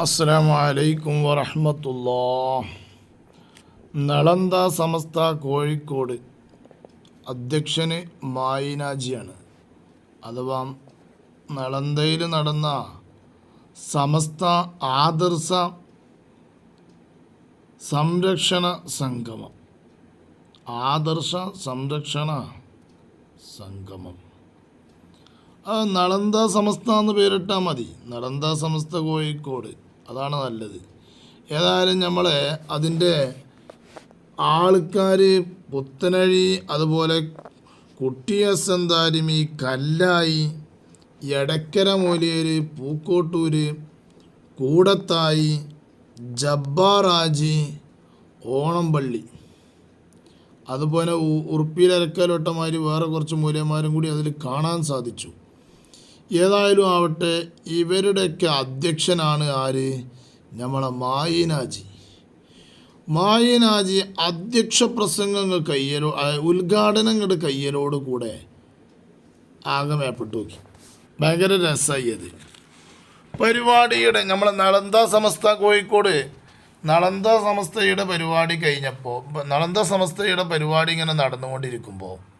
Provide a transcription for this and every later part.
അസ്സാം വലൈക്കും വറഹ്മത്തുള്ളാ നളന്ത സമസ്ത കോഴിക്കോട് അധ്യക്ഷന് മായിനാജിയാണ്. അഥവാ നളന്തയിൽ നടന്ന സമസ്ത ആദർശ സംരക്ഷണ സംഗമം. ആദർശ സംരക്ഷണ സംഗമം. ആ നളന്ത സമസ്ത എന്ന് പേരിട്ടാൽ മതി. നളന്ദ സമസ്ത കോഴിക്കോട്. അതാണ് നല്ലത്. ഏതായാലും നമ്മളെ അതിന്റെ ആൾക്കാർ പുത്തനഴി അതുപോലെ കുട്ടിയസന്താരിമി കല്ലായി എടക്കര മൂലിയർ പൂക്കോട്ടൂര് കൂടത്തായി ജബ്ബാറാജി ഓണംപള്ളി. അതുപോലെ ഉറുപ്പിയിലരക്കലോട്ടമാര് വേറെ കുറച്ച് മൂല്യന്മാരും കൂടി അതിൽ കാണാൻ സാധിച്ചു. ഏതായാലും ആവട്ടെ ഇവരുടെയൊക്കെ അധ്യക്ഷനാണ് ആര്? നമ്മളെ മായിനാജി. മായിനാജി അധ്യക്ഷ പ്രസംഗങ്ങൾ കയ്യലോ ഉദ്ഘാടനങ്ങളുടെ കയ്യലോട് കൂടെ ആകമേപ്പെട്ടു നോക്കി. ഭയങ്കര രസമായി അത്. പരിപാടിയുടെ നമ്മളെ നളന്ത സമസ്ത കോഴിക്കോട് നളന്ത സമസ്തയുടെ പരിപാടി കഴിഞ്ഞപ്പോൾ നളന്ത സമസ്തയുടെ പരിപാടി ഇങ്ങനെ നടന്നുകൊണ്ടിരിക്കുമ്പോൾ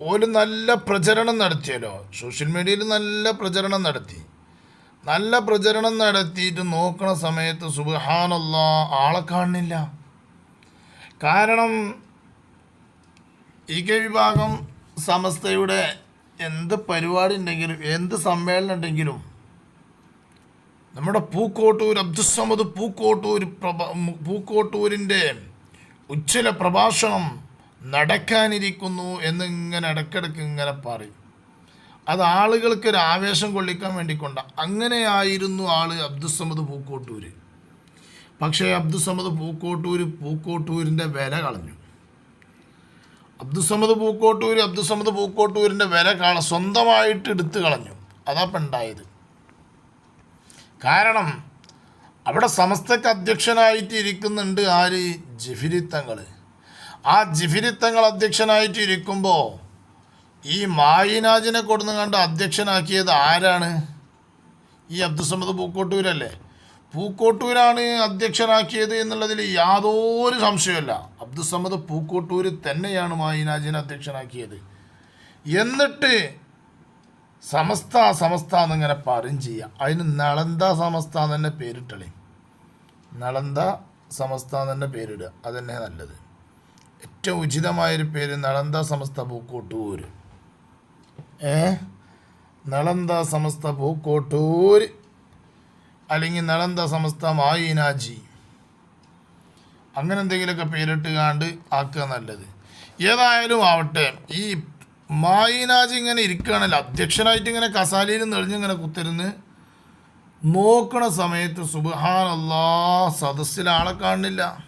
ഒരു നല്ല പ്രചരണം നടത്തിയല്ലോ. സോഷ്യൽ മീഡിയയിൽ നല്ല പ്രചരണം നടത്തി. നല്ല പ്രചരണം നടത്തിയിട്ട് നോക്കണ സമയത്ത് സുബഹാനല്ല ആളെ കാണുന്നില്ല. കാരണം ഈ കെ വിഭാഗം സമസ്തയുടെ എന്ത് പരിപാടി ഉണ്ടെങ്കിലും എന്ത് സമ്മേളനം ഉണ്ടെങ്കിലും നമ്മുടെ പൂക്കോട്ടൂർ അബ്ദുസമദ് പൂക്കോട്ടൂർ പ്രഭ പൂക്കോട്ടൂരിന്റെ ഉജ്ജ്വല പ്രഭാഷണം നടക്കാനിരിക്കുന്നു എന്നിങ്ങനെ ഇടയ്ക്കിടയ്ക്ക് ഇങ്ങനെ പറയും. അത് ആളുകൾക്ക് ഒരു ആവേശം കൊള്ളിക്കാൻ വേണ്ടി വേണ്ടിക്കൊണ്ട. അങ്ങനെയായിരുന്നു ആൾ അബ്ദുസമദ് പൂക്കോട്ടൂര്. പക്ഷേ അബ്ദുസമദ് പൂക്കോട്ടൂര് പൂക്കോട്ടൂരിന്റെ വില കളഞ്ഞു. അബ്ദുസമദ് പൂക്കോട്ടൂര് അബ്ദുസമദ് പൂക്കോട്ടൂരിന്റെ വില കള സ്വന്തമായിട്ട് എടുത്തു കളഞ്ഞു. അതാ പണ്ടായത് കാരണം അവിടെ സമസ്തക്ക് അധ്യക്ഷനായിട്ട് ഇരിക്കുന്നുണ്ട് ആര്? ജിഫിരിത്തങ്ങൾ ആ ജിഫിരിത്തങ്ങൾ അധ്യക്ഷനായിട്ട് ഇരിക്കുമ്പോൾ ഈ മായിനാജിനെ കൊടുന്ന് കണ്ട് അധ്യക്ഷനാക്കിയത് ആരാണ്? ഈ അബ്ദുസമ്മദ് പൂക്കോട്ടൂരല്ലേ? പൂക്കോട്ടൂരാണ് അധ്യക്ഷനാക്കിയത് എന്നുള്ളതിൽ യാതൊരു സംശയമല്ല അബ്ദുസമ്മദ് പൂക്കോട്ടൂര് തന്നെയാണ് മായിനാജിനെ അധ്യക്ഷനാക്കിയത്. എന്നിട്ട് സമസ്ത സമസ്ത എന്നിങ്ങനെ പറയും ചെയ്യാം. അതിന് നളന്ത സമസ്ത തന്നെ പേരിട്ടളേ. നളന്ത സമസ്ത തന്നെ പേരിടുക. അതന്നെ നല്ലത്. ഏറ്റവും ഉചിതമായൊരു പേര് നളന്ദ സമസ്ത പൂക്കോട്ടൂർ ഏ? നളന്ദ സമസ്ത പൂക്കോട്ടൂർ അല്ലെങ്കിൽ നളന്ദ സമസ്ത മായിനാജി. അങ്ങനെ എന്തെങ്കിലുമൊക്കെ പേരിട്ട് കാണ്ട് ആക്കുക നല്ലത്. ഏതായാലും ആവട്ടെ ഈ മായിനാജി ഇങ്ങനെ ഇരിക്കുകയാണല്ലോ അധ്യക്ഷനായിട്ട് ഇങ്ങനെ കസാലയിൽ നെളിഞ്ഞിങ്ങനെ കുത്തിരുന്ന് നോക്കണ സമയത്ത് സുബഹാനല്ലാ സദസ്സിൽ ആളെ കാണുന്നില്ല.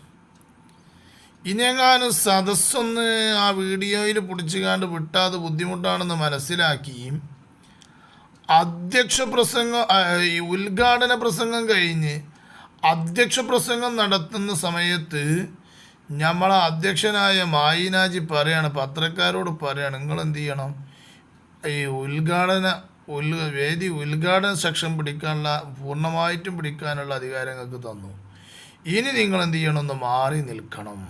ഇനിയെങ്ങാനും സദസ്സൊന്ന് ആ വീഡിയോയിൽ പിടിച്ചുകാണ്ട് വിട്ടാത് ബുദ്ധിമുട്ടാണെന്ന് മനസ്സിലാക്കി അധ്യക്ഷ പ്രസംഗം ഈ ഉദ്ഘാടന പ്രസംഗം കഴിഞ്ഞ് അധ്യക്ഷ പ്രസംഗം നടത്തുന്ന സമയത്ത് നമ്മളെ അധ്യക്ഷനായ മായിനാജി പറയാണ് പത്രക്കാരോട് പറയാണ് നിങ്ങൾ എന്ത് ചെയ്യണം ഈ ഉദ്ഘാടന ഉൽ വേദി ഉദ്ഘാടന സെക്ഷൻ പിടിക്കാനുള്ള പൂർണമായിട്ടും പിടിക്കാനുള്ള അധികാരങ്ങൾക്ക് തന്നു. ഇനി നിങ്ങൾ എന്ത് ചെയ്യണമെന്ന് മാറി നിൽക്കണം.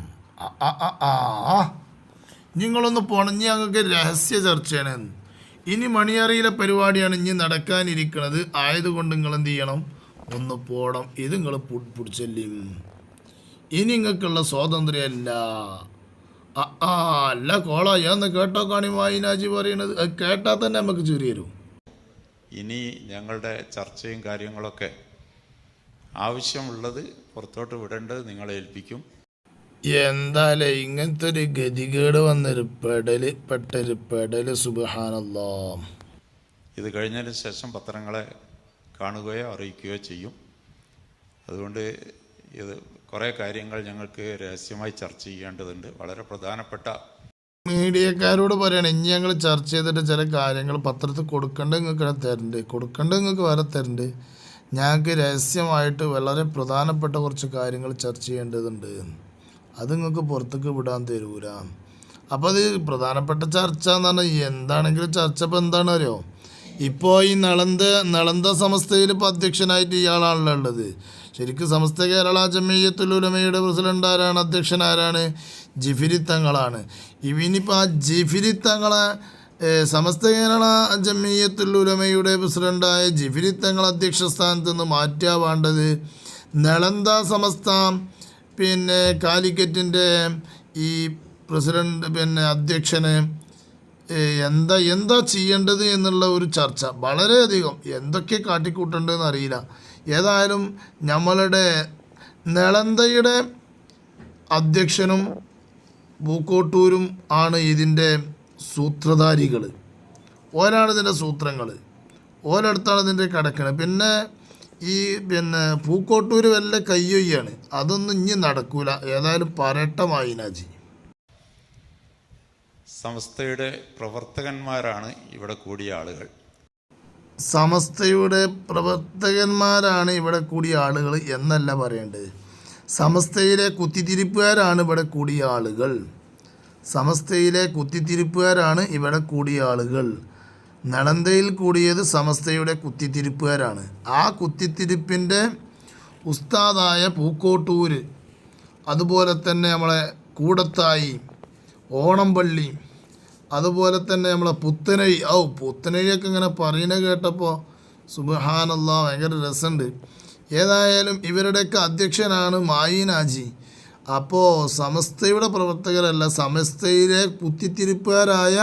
ആ. നിങ്ങളൊന്ന് പൊണഞ്ഞ് ഞങ്ങൾക്ക് രഹസ്യ ചർച്ചയാണ് ഇനി മണിയറിയിലെ പരിപാടിയാണ് ഇനി നടക്കാനിരിക്കുന്നത് ആയതുകൊണ്ട് നിങ്ങൾ എന്ത് ചെയ്യണം ഒന്ന് പോണം. ഇത് നിങ്ങൾ പിടിച്ചല്ലേ ഇനി നിങ്ങൾക്കുള്ള സ്വാതന്ത്ര്യമല്ല ആ അല്ല കോള. എന്ന് കേട്ടോ കാണി വായിനാജി പറയണത്. കേട്ടാൽ തന്നെ നമുക്ക് ചുരി തരും. ഇനി ഞങ്ങളുടെ ചർച്ചയും കാര്യങ്ങളൊക്കെ ആവശ്യമുള്ളത് പുറത്തോട്ട് വിടേണ്ടത് നിങ്ങളെ ഏൽപ്പിക്കും. എന്താലേ ഇങ്ങനത്തെ ഒരു ഗതികേട് വന്നൊരു പെടൽ പെട്ടൊരു പെടൽ സുബഹാനല്ലോ. ഇത് കഴിഞ്ഞതിന് ശേഷം പത്രങ്ങളെ കാണുകയോ അറിയിക്കുകയോ ചെയ്യും. അതുകൊണ്ട് ഇത് കുറേ കാര്യങ്ങൾ ഞങ്ങൾക്ക് രഹസ്യമായി ചർച്ച ചെയ്യേണ്ടതുണ്ട്. വളരെ പ്രധാനപ്പെട്ട മീഡിയക്കാരോട് പറയണം ഇനി ഞങ്ങൾ ചർച്ച ചെയ്തിട്ട് ചില കാര്യങ്ങൾ പത്രത്തിൽ കൊടുക്കേണ്ട നിങ്ങൾക്ക് തരണ്ട്. കൊടുക്കേണ്ട നിങ്ങൾക്ക് വേറെ തരണ്ട്. ഞങ്ങൾക്ക് രഹസ്യമായിട്ട് വളരെ പ്രധാനപ്പെട്ട കുറച്ച് കാര്യങ്ങൾ ചർച്ച ചെയ്യേണ്ടതുണ്ട്. അത് നിങ്ങൾക്ക് പുറത്തേക്ക് വിടാൻ തരൂല. അപ്പോൾ അത് പ്രധാനപ്പെട്ട ചർച്ച എന്ന് പറഞ്ഞാൽ എന്താണെങ്കിലും ചർച്ച ഇപ്പോൾ എന്താണ് അറിയോ ഇപ്പോൾ ഈ നളന്ത നളന്ത സമസ്തയിൽ ഇപ്പോൾ അധ്യക്ഷനായിട്ട് ഇയാളാണല്ലോ ഉള്ളത്. ശരിക്കും സമസ്ത കേരള ജമീയത്തുലുലമയുടെ പ്രസിഡന്റ് ആരാണ് അധ്യക്ഷൻ ആരാണ്? ജിഫിരി തങ്ങളാണ്. ഇവനിപ്പോൾ ആ ജിഫിരി തങ്ങളെ സമസ്ത കേരള ജമീയത്തുലുലമയുടെ പ്രസിഡന്റായ ജിഫിരി തങ്ങൾ അധ്യക്ഷ സ്ഥാനത്ത് നിന്ന് മാറ്റാവേണ്ടത് നളന്ത സമസ്ത പിന്നെ കാലിക്കറ്റിന്റെ ഈ പ്രസിഡന്റ് പിന്നെ അധ്യക്ഷന് എന്താ എന്താ ചെയ്യേണ്ടത് എന്നുള്ള ഒരു ചർച്ച വളരെയധികം. എന്തൊക്കെ കാട്ടിക്കൂട്ടേണ്ടതെന്ന് അറിയില്ല. ഏതായാലും നമ്മളുടെ നളന്തയുടെ അധ്യക്ഷനും പൂക്കോട്ടൂരും ആണ് ഇതിന്റെ സൂത്രധാരികൾ ഓരാണ് ഇതിന്റെ സൂത്രങ്ങൾ ഓരോടത്താണ് ഇതിന്റെ കിടക്കണത്. പിന്നെ ഈ പിന്നെ പൂക്കോട്ടൂർ വല്ല കയ്യൊയ്യാണ് അതൊന്നും ഇനി നടക്കൂല. ഏതായാലും പറയട്ടെ മായിനാജി സംസ്ഥയുടെ പ്രവർത്തകന്മാരാണ് ഇവിടെ കൂടിയ ആളുകൾ. സമസ്തയുടെ പ്രവർത്തകന്മാരാണ് ഇവിടെ കൂടിയ ആളുകൾ എന്നല്ല പറയേണ്ടത്. സമസ്തയിലെ കുത്തിത്തിരിപ്പുകാരാണ് ഇവിടെ കൂടിയ ആളുകൾ. സമസ്തയിലെ കുത്തിത്തിരിപ്പുകാരാണ് ഇവിടെ കൂടിയ ആളുകൾ. നളന്തയിൽ കൂടിയത് സമസ്തയുടെ കുത്തിത്തിരിപ്പുകാരാണ്. ആ കുത്തിത്തിരിപ്പിന്റെ ഉസ്താദായ പൂക്കോട്ടൂർ അതുപോലെ തന്നെ നമ്മളെ കൂടത്തായി ഓണംപള്ളി അതുപോലെ തന്നെ നമ്മളെ പുത്തനഴി ഔ പുത്തനഴിയൊക്കെ ഇങ്ങനെ പറയണ കേട്ടപ്പോൾ സുബഹാനല്ല ഭയങ്കര രസമുണ്ട് ഏതായാലും ഇവരുടെയൊക്കെ അധ്യക്ഷനാണ് മായിനാജി. അപ്പോൾ സമസ്തയുടെ പ്രവർത്തകരല്ല സമസ്തയിലെ കുത്തിത്തിരിപ്പുകാരായ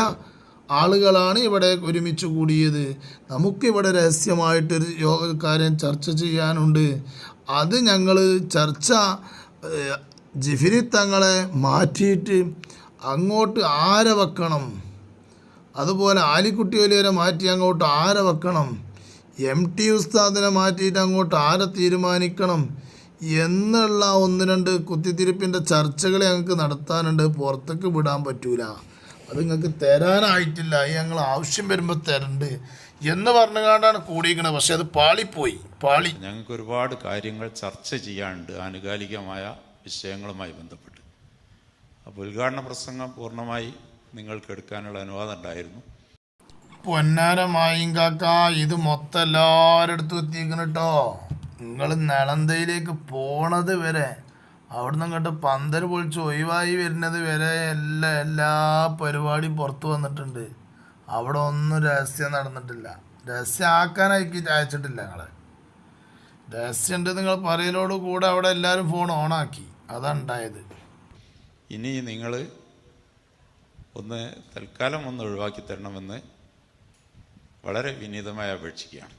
ആളുകളാണ് ഇവിടെ ഒരുമിച്ച് കൂടിയത്. നമുക്കിവിടെ രഹസ്യമായിട്ടൊരു കാര്യം ചർച്ച ചെയ്യാനുണ്ട്. അത് ഞങ്ങൾ ചർച്ച ജിഫിരി തങ്ങളെ മാറ്റിയിട്ട് അങ്ങോട്ട് ആരെ വെക്കണം? അതുപോലെ ആലിക്കുട്ടി വലിയവരെ മാറ്റി അങ്ങോട്ട് ആരെ വെക്കണം? എം ടി ഉസ്താദിനെ മാറ്റിയിട്ട് അങ്ങോട്ട് ആരെ തീരുമാനിക്കണം? എന്നുള്ള ഒന്ന് രണ്ട് കുത്തിത്തിരിപ്പിന്റെ ചർച്ചകൾ ഞങ്ങൾക്ക് നടത്താനുണ്ട്. പുറത്തേക്ക് വിടാൻ പറ്റൂല. അത് നിങ്ങൾക്ക് തരാനായിട്ടില്ല അത് ഞങ്ങൾ ആവശ്യം വരുമ്പോൾ തരണ്ട് എന്ന് പറഞ്ഞുകൊണ്ടാണ് കൂടിയിരിക്കുന്നത് പക്ഷെ അത് പാളിപ്പോയി പാളി. ഞങ്ങൾക്ക് ഒരുപാട് കാര്യങ്ങൾ ചർച്ച ചെയ്യാനുണ്ട് ആനുകാലികമായ വിഷയങ്ങളുമായി ബന്ധപ്പെട്ട്. അപ്പോൾ ഉദ്ഘാടന പ്രസംഗം പൂർണമായി നിങ്ങൾക്ക് എടുക്കാനുള്ള അനുവാദം ഉണ്ടായിരുന്നു. പൊന്നാരമായും കാക്ക ഇത് മൊത്തം എല്ലാവരുടെ അടുത്തും എത്തിക്കണം കേട്ടോ നിങ്ങൾ നളന്തയിലേക്ക് പോണത് വരെ അവിടുന്ന് അങ്ങോട്ട് പന്തൽ പൊളിച്ച് ഒഴിവായി വരുന്നത് വരെ എല്ലാ എല്ലാ പരിപാടിയും പുറത്തു വന്നിട്ടുണ്ട്. അവിടെ ഒന്നും രഹസ്യം നടന്നിട്ടില്ല. രഹസ്യം ആക്കാനായി അയച്ചിട്ടില്ല ഞങ്ങളെ. രഹസ്യമുണ്ട് നിങ്ങൾ പറയലോട് കൂടെ അവിടെ എല്ലാവരും ഫോൺ ഓണാക്കി അതാണ് ഉണ്ടായത്. ഇനി നിങ്ങൾ ഒന്ന് തൽക്കാലം ഒന്ന് ഒഴിവാക്കി തരണമെന്ന് വളരെ വിനീതമായി അപേക്ഷിക്കുകയാണ്.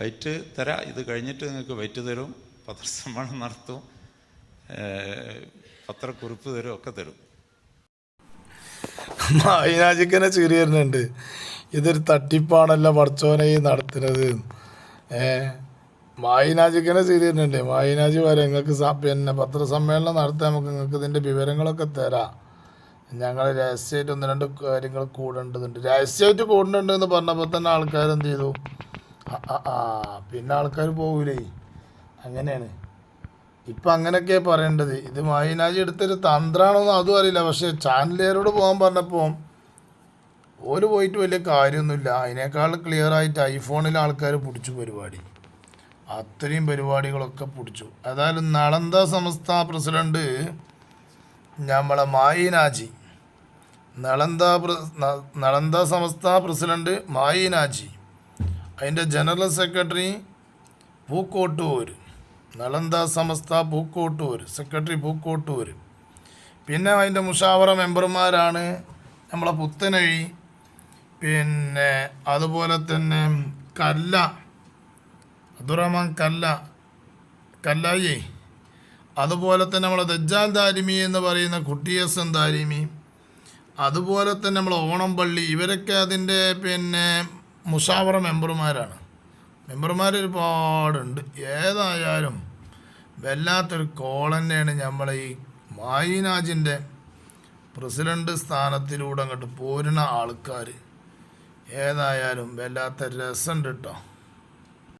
വൈറ്റ് തരാം ഇത് കഴിഞ്ഞിട്ട് നിങ്ങൾക്ക് വൈറ്റ് തരും. പത്രസമ്മേളനം നടത്തും. പത്രക്കുറിപ്പ് തരും ഒക്കെ തരും. മായിനാജിക്കനെ ചിരി ഇതൊരു തട്ടിപ്പാണല്ല പഠിച്ചോനെ ഈ നടത്തുന്നത്. മായിനാജിക്കനെ ചിരി വരുന്നുണ്ട്. മായിനാജി വരെ നിങ്ങൾക്ക് പിന്നെ പത്രസമ്മേളനം നടത്താൻ നമുക്ക് നിങ്ങൾക്ക് ഇതിന്റെ വിവരങ്ങളൊക്കെ തരാം. ഞങ്ങൾ രഹസ്യമായിട്ട് ഒന്ന് രണ്ട് കാര്യങ്ങൾ കൂടേണ്ടതുണ്ട്. രഹസ്യമായിട്ട് കൂടേണ്ടത് എന്ന് പറഞ്ഞപ്പോൾ തന്നെ ആൾക്കാരെന്ത് ചെയ്തു? ആ പിന്നെ ആൾക്കാർ പോകൂലേ അങ്ങനെയാണ്. ഇപ്പം അങ്ങനെയൊക്കെ പറയേണ്ടത്. ഇത് മൈനാജി എടുത്തൊരു തന്ത്രാണോന്ന് അതും അറിയില്ല. പക്ഷേ ചാനലുകാരോട് പോകാൻ പറഞ്ഞപ്പോൾ ഓര് പോയിട്ട് വലിയ കാര്യമൊന്നുമില്ല. അതിനേക്കാൾ ക്ലിയർ ആയിട്ട് ഐഫോണിൽ ആൾക്കാർ പിടിച്ചു പരിപാടി. അത്രയും പരിപാടികളൊക്കെ പിടിച്ചു. ഏതായാലും നളന്ദ സംസ്ഥ പ്രസിഡന്റ് നമ്മളെ മായിനാജി നളന്ദ നളന്ദ സംസ്ഥ പ്രസിഡന്റ് മായിനാജി അതിന്റെ general secretary Pookkottur Nalanda Samastha Pookkottur secretary Pookkottur പിന്നെ അതിന്റെ മുഷാവറ മെമ്പർമാരാണ് നമ്മളെ പുത്തനഴി പിന്നെ അതുപോലെ തന്നെ കല്ല അബ്ദുറഹ്മാൻ കല്ല കല്ലായി അതുപോലെ തന്നെ നമ്മളെ ദജ്ജാൽ ദാരിമി എന്ന് പറയുന്ന കുട്ടിയസൻ ദാരിമി. അതുപോലെ തന്നെ നമ്മളെ ഓണം പള്ളി ഇവരൊക്കെ അതിന്റെ പിന്നെ മുഷാവറ മെമ്പർമാരാണ്. മെമ്പർമാർ ഒരുപാടുണ്ട് ഏതായാലും വല്ലാത്തൊരു കോൾ തന്നെയാണ് നമ്മളെ ഈ മായിനാജിന്റെ പ്രസിഡന്റ് സ്ഥാനത്തിലൂടെ അങ്ങോട്ട് പോരുന്ന ആൾക്കാർ ഏതായാലും വല്ലാത്ത രസമുണ്ട് കേട്ടോ